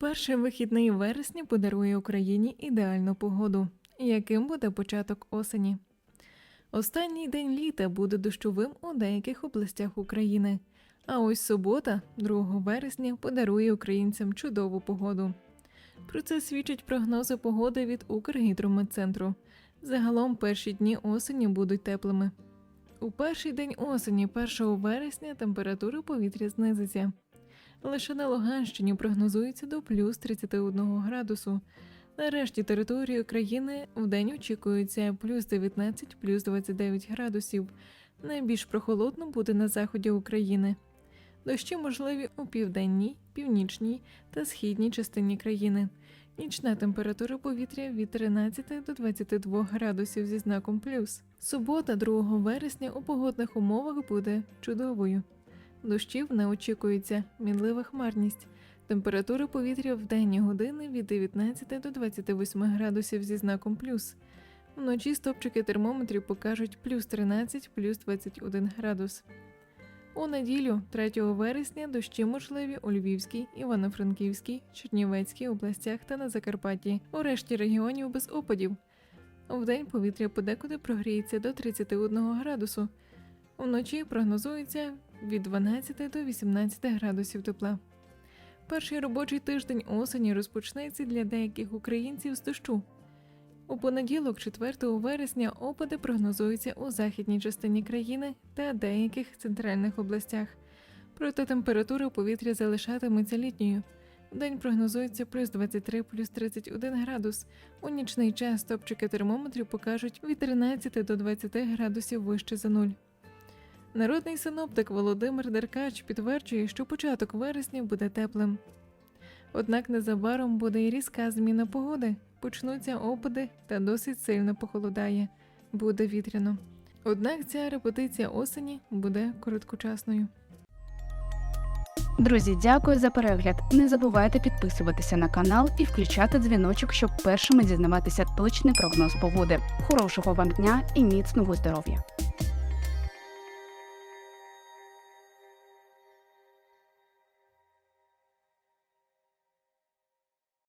Перший вихідний вересня подарує Україні ідеальну погоду, яким буде початок осені. Останній день літа буде дощовим у деяких областях України. А ось субота, 2 вересня, подарує українцям чудову погоду. Про це свідчать прогнози погоди від Укргідрометцентру. Загалом перші дні осені будуть теплими. У перший день осені, 1 вересня, температура повітря знизиться. Лише на Луганщині прогнозується до плюс 31 градусу. На решті території країни вдень очікується плюс 19, плюс 29 градусів. Найбільш прохолодно буде на заході України. Дощі можливі у південній, північній та східній частині країни. Нічна температура повітря від 13 до 22 градусів зі знаком плюс. Субота, 2 вересня, у погодних умовах буде чудовою. Дощів не очікується, мінлива хмарність. Температура повітря в денні години від 19 до 28 градусів зі знаком плюс. Вночі стопчики термометрів покажуть плюс 13, плюс 21 градус. У неділю, 3 вересня, дощі можливі у Львівській, Івано-Франківській, Чернівецькій областях та на Закарпатті, у решті регіонів без опадів. Вдень повітря подекуди прогріється до 31 градусу. Вночі прогнозується від 12 до 18 градусів тепла. Перший робочий тиждень осені розпочнеться для деяких українців з дощу. У понеділок, 4 вересня, опади прогнозуються у західній частині країни та деяких центральних областях. Проте температура повітря залишатиметься літньою. Вдень прогнозується плюс 23, плюс 31 градус. У нічний час топчики термометрів покажуть від 13 до 20 градусів вище за нуль. Народний синоптик Володимир Деркач підтверджує, що початок вересня буде теплим. Однак незабаром буде і різка зміна погоди, почнуться опади та досить сильно похолодає, буде вітряно. Однак ця репетиція осені буде короткочасною. Друзі, дякую за перегляд. Не забувайте підписуватися на канал і включати дзвіночок, щоб першими дізнаватися точний прогноз погоди. Хорошого вам дня і міцного здоров'я!